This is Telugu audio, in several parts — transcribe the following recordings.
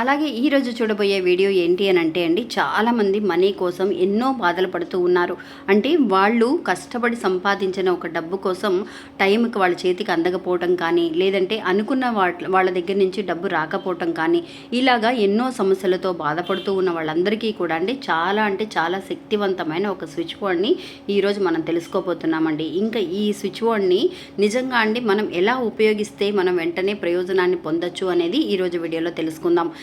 అలాగే ఈరోజు చూడబోయే వీడియో ఏంటి అని అంటే అండి చాలామంది మనీ కోసం ఎన్నో బాధలు పడుతూ ఉన్నారు. అంటే వాళ్ళు కష్టపడి సంపాదించిన ఒక డబ్బు కోసం టైంకి వాళ్ళ చేతికి అందకపోవటం కానీ లేదంటే అనుకున్న వాళ్ళ దగ్గర నుంచి డబ్బు రాకపోవటం కానీ ఇలాగా ఎన్నో సమస్యలతో బాధపడుతూ ఉన్న వాళ్ళందరికీ కూడా అండి చాలా అంటే చాలా శక్తివంతమైన ఒక స్విచ్ బోర్డ్ని ఈరోజు మనం తెలుసుకోబోతున్నామండి. ఇంకా ఈ స్విచ్ బోర్డ్ని నిజంగా అండి మనం ఎలా ఉపయోగిస్తే మనం వెంటనే ప్రయోజనాన్ని పొందొచ్చు అనేది ఈరోజు వీడియోలో తెలుసుకుందాం.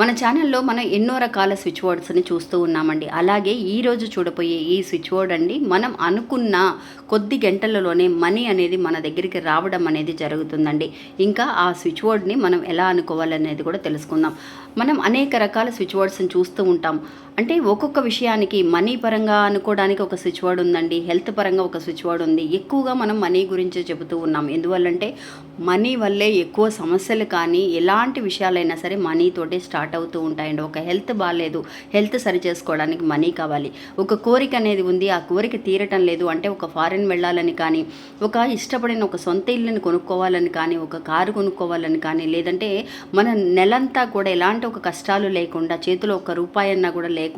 మన ఛానల్లో మనం ఎన్నో రకాల స్విచ్ బోర్డ్స్ని చూస్తూ ఉన్నామండి. అలాగే ఈరోజు చూడబోయే ఈ స్విచ్ బోర్డ్ అండి మనం అనుకున్న కొద్ది గంటలలోనే మనీ అనేది మన దగ్గరికి రావడం అనేది జరుగుతుందండి. ఇంకా ఆ స్విచ్ బోర్డ్ని మనం ఎలా అనుకోవాలనేది కూడా తెలుసుకుందాం. మనం అనేక రకాల స్విచ్ బోర్డ్స్ని చూస్తూ ఉంటాం. అంటే ఒక్కొక్క విషయానికి మనీ పరంగా అనుకోవడానికి ఒక స్విచ్ బోర్డ్ ఉందండి. హెల్త్ పరంగా ఒక స్విచ్ బోర్డ్ ఉంది. ఎక్కువగా మనం మనీ గురించి చెబుతూ ఉన్నాం. ఎందువల్లంటే మనీ వల్లే ఎక్కువ సమస్యలు కానీ ఎలాంటి విషయాలైనా సరే మనీతోటే స్టార్ట్ అవుతూ ఉంటాయండి. ఒక హెల్త్ బాగాలేదు హెల్త్ సరి చేసుకోవడానికి మనీ కావాలి. ఒక కోరిక అనేది ఉంది. ఆ కోరిక తీరటం లేదు. అంటే ఒక ఫారెన్ వెళ్ళాలని కానీ ఒక ఇష్టపడిన ఒక సొంత ఇల్లుని కొనుక్కోవాలని కానీ ఒక కారు కొనుక్కోవాలని కానీ లేదంటే మన నెలంతా కూడా ఎలాంటి ఒక కష్టాలు లేకుండా చేతిలో ఒక రూపాయి అన్నా కూడా లేకుండా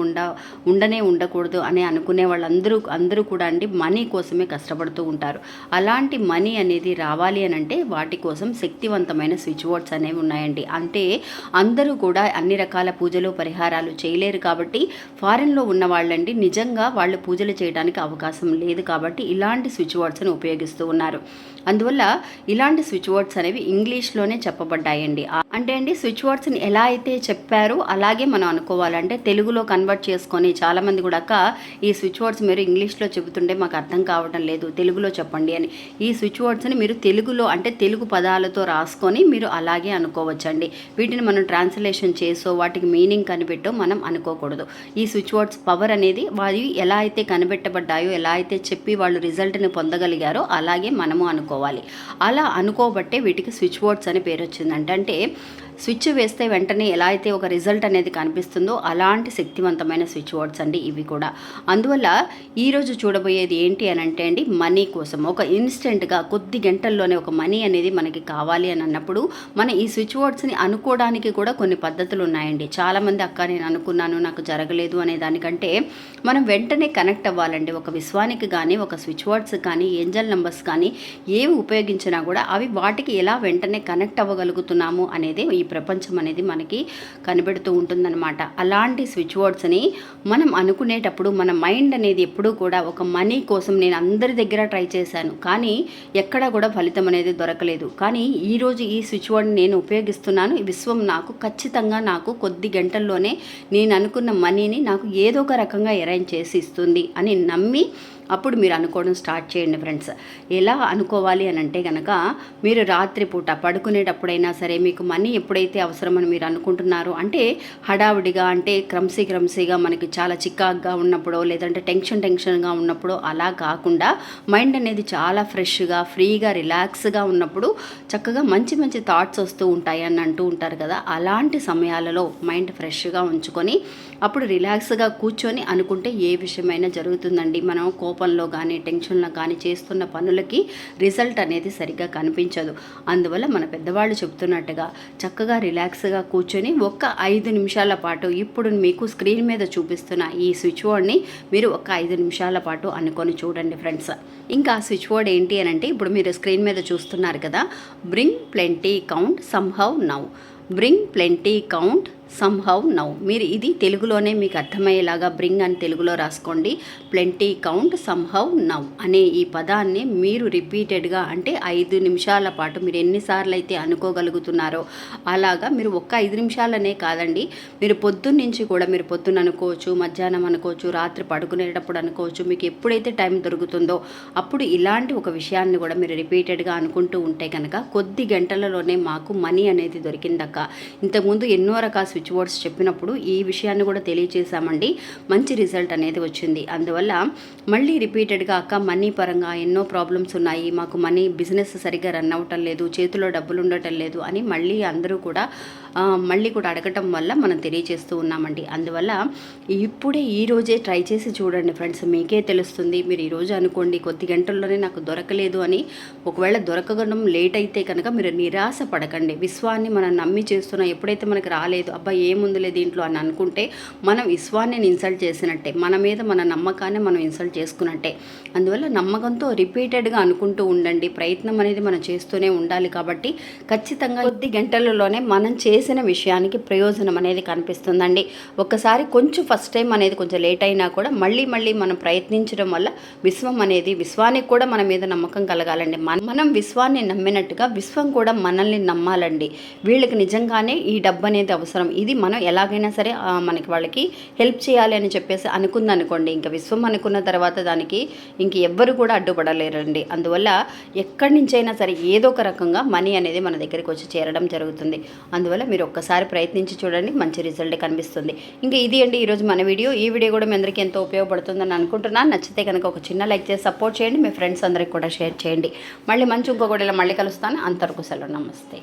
ఉండనే ఉండకూడదు అని అనుకునే వాళ్ళందరూ అందరూ కూడా అండి మనీ కోసమే కష్టపడుతూ ఉంటారు. అలాంటి మనీ అనేది రావాలి అని అంటే వాటి కోసం శక్తివంతమైన స్విచ్ బోర్డ్స్ అనేవి ఉన్నాయండి. అంటే అందరూ కూడా అన్ని రకాల పూజలు పరిహారాలు చేయలేరు కాబట్టి ఫారెన్లో ఉన్న వాళ్ళండి నిజంగా వాళ్ళు పూజలు చేయడానికి అవకాశం లేదు కాబట్టి ఇలాంటి స్విచ్ బోర్డ్స్ని ఉపయోగిస్తూ ఉన్నారు. అందువల్ల ఇలాంటి స్విచ్ బోర్డ్స్ అనేవి ఇంగ్లీష్లోనే చెప్పబడ్డాయండి. అంటే అండి స్విచ్ బోర్డ్స్ని ఎలా అయితే చెప్పారో అలాగే మనం అనుకోవాలంటే తెలుగులో కన్వర్ట్ చేసుకొని చాలామంది కూడా అక్క ఈ స్విచ్ బోర్డ్స్ మీరు ఇంగ్లీష్లో చెబుతుంటే మాకు అర్థం కావడం లేదు తెలుగులో చెప్పండి అని. ఈ స్విచ్ బోర్డ్స్ని మీరు తెలుగులో అంటే తెలుగు పదాలతో రాసుకొని మీరు అలాగే అనుకోవచ్చండి. వీటిని మనం ట్రాన్స్లేషన్ చేసో వాటికి మీనింగ్ కనిపెట్టో మనం అనుకోకూడదు. ఈ స్విచ్ బోర్డ్స్ పవర్ అనేది వారి ఎలా అయితే కనిపెట్టబడ్డాయో ఎలా అయితే చెప్పి వాళ్ళు రిజల్ట్ని పొందగలిగారో అలాగే మనము అనుకో అనుకోవాలి. అలా అనుకోబట్టే వీటికి స్విచ్ బోర్డ్స్ అని పేరు వచ్చిందంటే. అంటే స్విచ్ వేస్తే వెంటనే ఎలా అయితే ఒక రిజల్ట్ అనేది కనిపిస్తుందో అలాంటి శక్తివంతమైన స్విచ్ బోర్డ్స్ అండి ఇవి కూడా. అందువల్ల ఈరోజు చూడబోయేది ఏంటి అని అంటే అండి మనీ కోసం. ఒక ఇన్స్టెంట్గా కొద్ది గంటల్లోనే ఒక మనీ అనేది మనకి కావాలి అని అన్నప్పుడు మన ఈ స్విచ్ బోర్డ్స్ని అనుకోవడానికి కూడా కొన్ని పద్ధతులు ఉన్నాయండి. చాలామంది అక్క నేను అనుకున్నాను నాకు జరగలేదు అనే దానికంటే మనం వెంటనే కనెక్ట్ అవ్వాలండి. ఒక విశ్వానికి కానీ ఒక స్విచ్ బోర్డ్స్ కానీ ఏంజల్ నెంబర్స్ కానీ ఏ ఏవి ఉపయోగించినా కూడా అవి వాటికి ఎలా వెంటనే కనెక్ట్ అవ్వగలుగుతున్నాము అనేది ఈ ప్రపంచం అనేది మనకి కనిపెడుతూ ఉంటుందన్నమాట. అలాంటి స్విచ్ బోర్డ్స్ని మనం అనుకునేటప్పుడు మన మైండ్ అనేది ఎప్పుడూ కూడా ఒక మనీ కోసం నేను అందరి దగ్గర ట్రై చేశాను. కానీ ఎక్కడా కూడా ఫలితం అనేది దొరకలేదు. కానీ ఈరోజు ఈ స్విచ్ బోర్డ్ని నేను ఉపయోగిస్తున్నాను. ఈ విశ్వం నాకు ఖచ్చితంగా నాకు కొద్ది గంటల్లోనే నేను అనుకున్న మనీని నాకు ఏదో ఒక రకంగా అరేంజ్ చేసి ఇస్తుంది అని నమ్మి అప్పుడు మీరు అనుకోవడం స్టార్ట్ చేయండి ఫ్రెండ్స్. ఎలా అనుకోవాలి అని అంటే కనుక మీరు రాత్రిపూట పడుకునేటప్పుడైనా సరే మీకు మనీ ఎప్పుడైతే అవసరమని మీరు అనుకుంటున్నారో అంటే హడావుడిగా అంటే క్రమ్సీ క్రమ్సీగా మనకి చాలా చికాగ్గా ఉన్నప్పుడో లేదంటే టెన్షన్ టెన్షన్గా ఉన్నప్పుడో అలా కాకుండా మైండ్ అనేది చాలా ఫ్రెష్గా ఫ్రీగా రిలాక్స్గా ఉన్నప్పుడు చక్కగా మంచి మంచి థాట్స్ వస్తూ ఉంటాయి అని అంటూ ఉంటారు కదా. అలాంటి సమయాలలో మైండ్ ఫ్రెష్గా ఉంచుకొని అప్పుడు రిలాక్స్గా కూర్చొని అనుకుంటే ఏ విషయమైనా జరుగుతుందండి. మనం కోపంలో కానీ టెన్షన్లో కానీ చేస్తున్న పనులకి రిజల్ట్ అనేది సరిగ్గా కనిపించదు. అందువల్ల మన పెద్దవాళ్ళు చెప్తున్నట్టుగా చక్కగా రిలాక్స్గా కూర్చొని ఒక్క ఐదు నిమిషాల పాటు ఇప్పుడు మీకు స్క్రీన్ మీద చూపిస్తున్న ఈ స్విచ్ బోర్డ్ని మీరు ఒక ఐదు నిమిషాల పాటు అనుకొని చూడండి ఫ్రెండ్స్. ఇంకా ఆ స్విచ్ బోర్డ్ ఏంటి అని అంటే ఇప్పుడు మీరు స్క్రీన్ మీద చూస్తున్నారు కదా bring plenty count somehow now. Bring plenty count somehow now మీరు ఇది తెలుగులోనే మీకు అర్థమయ్యేలాగా బ్రింగ్ అని తెలుగులో రాసుకోండి. ప్లెంటీ కౌంట్ సంహౌ నౌ అనే ఈ పదాన్ని మీరు రిపీటెడ్గా అంటే ఐదు నిమిషాల పాటు మీరు ఎన్నిసార్లు అయితే అనుకోగలుగుతున్నారో అలాగా మీరు ఒక్క ఐదు నిమిషాలనే కాదండి. మీరు పొద్దున్న నుంచి కూడా మీరు పొద్దున్న అనుకోవచ్చు మధ్యాహ్నం అనుకోవచ్చు రాత్రి పడుకునేటప్పుడు అనుకోవచ్చు మీకు ఎప్పుడైతే టైం దొరుకుతుందో అప్పుడు ఇలాంటి ఒక విషయాన్ని కూడా మీరు రిపీటెడ్గా అనుకుంటూ ఉంటే కనుక కొద్ది గంటలలోనే మాకు మనీ అనేది దొరికిందక్క. ఇంతకుముందు ఎన్నో రకాల స్విచ్ బోర్డ్స్ చెప్పినప్పుడు ఈ విషయాన్ని కూడా తెలియచేశామండి. మంచి రిజల్ట్ అనేది వచ్చింది. అందువల్ల మళ్ళీ రిపీటెడ్గా అక్క మనీ పరంగా ఎన్నో ప్రాబ్లమ్స్ ఉన్నాయి. మాకు మనీ బిజినెస్ సరిగ్గా రన్ అవ్వటం లేదు. చేతిలో డబ్బులు ఉండటం లేదు అని మళ్ళీ అందరూ కూడా మళ్ళీ కూడా అడగటం వల్ల మనం తెలియచేస్తూ ఉన్నామండి. అందువల్ల ఇప్పుడే ఈ రోజే ట్రై చేసి చూడండి ఫ్రెండ్స్. మీకే తెలుస్తుంది. మీరు ఈరోజు అనుకోండి కొద్ది గంటల్లోనే నాకు దొరకలేదు అని. ఒకవేళ దొరకడం లేట్ అయితే కనుక మీరు నిరాశ పడకండి. విశ్వాన్ని మనం నమ్మి చేస్తున్నా ఎప్పుడైతే మనకు రాలేదు అబ్బా ఏముందిలే దీంట్లో అని అనుకుంటే మనం విశ్వాన్ని ఇన్సల్ట్ చేసినట్టే. మన మీద మన నమ్మకాన్ని మనం ఇన్సల్ట్ చేసుకున్నట్టే. అందువల్ల నమ్మకంతో రిపీటెడ్గా అనుకుంటూ ఉండండి. ప్రయత్నం అనేది మనం చేస్తూనే ఉండాలి కాబట్టి ఖచ్చితంగా కొద్ది గంటలలోనే మనం చేసిన విషయానికి ప్రయోజనం అనేది కనిపిస్తుందండి. ఒక్కసారి కొంచెం ఫస్ట్ టైం అనేది కొంచెం లేట్ అయినా కూడా మళ్ళీ మళ్ళీ మనం ప్రయత్నించడం వల్ల విశ్వం అనేది విశ్వానికి కూడా మన మీద నమ్మకం కలగాలండి. మన- మనం విశ్వాన్ని నమ్మినట్టుగా విశ్వం కూడా మనల్ని నమ్మాలండి. వీళ్ళకి నిజంగానే ఈ డబ్బు అనేది అవసరం. ఇది మనం ఎలాగైనా సరే మనకి వాళ్ళకి హెల్ప్ చేయాలి అని చెప్పేసి అనుకుందనుకోండి. ఇంకా విశ్వం అనుకున్న తర్వాత దానికి ఇంక ఎవ్వరు కూడా అడ్డుపడలేరండి. అందువల్ల ఎక్కడి నుంచైనా సరే ఏదో ఒక రకంగా మనీ అనేది మన దగ్గరికి వచ్చి చేరడం జరుగుతుంది. అందువల్ల మీరు ఒక్కసారి ప్రయత్నించి చూడండి మంచి రిజల్ట్ కనిపిస్తుంది. ఇంకా ఇది అండి ఈరోజు మన వీడియో. ఈ వీడియో కూడా మీ అందరికీ ఎంతో ఉపయోగపడుతుందని అనుకుంటున్నాను. నచ్చితే కనుక ఒక చిన్న లైక్ చేసి సపోర్ట్ చేయండి. మీ ఫ్రెండ్స్ అందరికి కూడా షేర్ చేయండి. మళ్ళీ మంచి ఇంకొకటి మళ్ళీ కలుస్తాను. అంతవరకు సెలవు. నమస్తే.